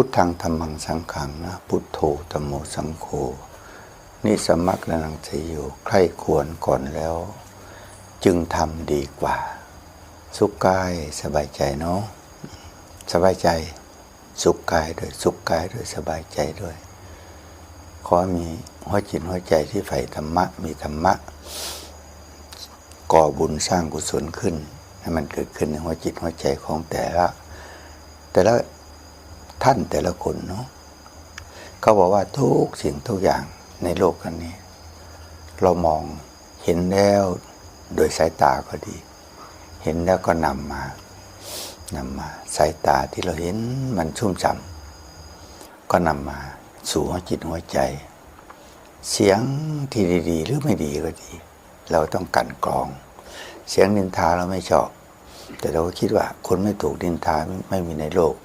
พุทธังธรรมังสังขังนะพุทโธธรรมโมสังโฆนี่สมักนังจะอยู่ใคร่ควรก่อนแล้ว จึงทำดีกว่า สุขกายสบายใจเนาะสบายใจ สุขกายด้วยสุขกายด้วยสบายใจด้วย ขอมีหัวจิตหัวใจที่ใฝ่ธรรมะมีธรรมะ ก่อบุญสร้างกุศลขึ้น ให้มันเกิดขึ้นในหัวจิตหัวใจของแต่ละ แต่ละ ท่านแต่ละคนเนาะเขาบอกว่าทุกสิ่งทุกอย่างในโลกอันนี้ เรามองเห็นแล้วโดยสายตาก็ดี เห็นแล้วก็นำมานำมาสายตาที่เราเห็นมันชุ่มฉ่ำก็นำมาสู่หัวจิตหัวใจ เสียงที่ดีๆ หรือไม่ดีก็ดี เราต้องกันกรอง เสียงนินทาเราไม่ชอบ แต่เราก็คิดว่าคนไม่ถูกนินทาไม่มีในโลก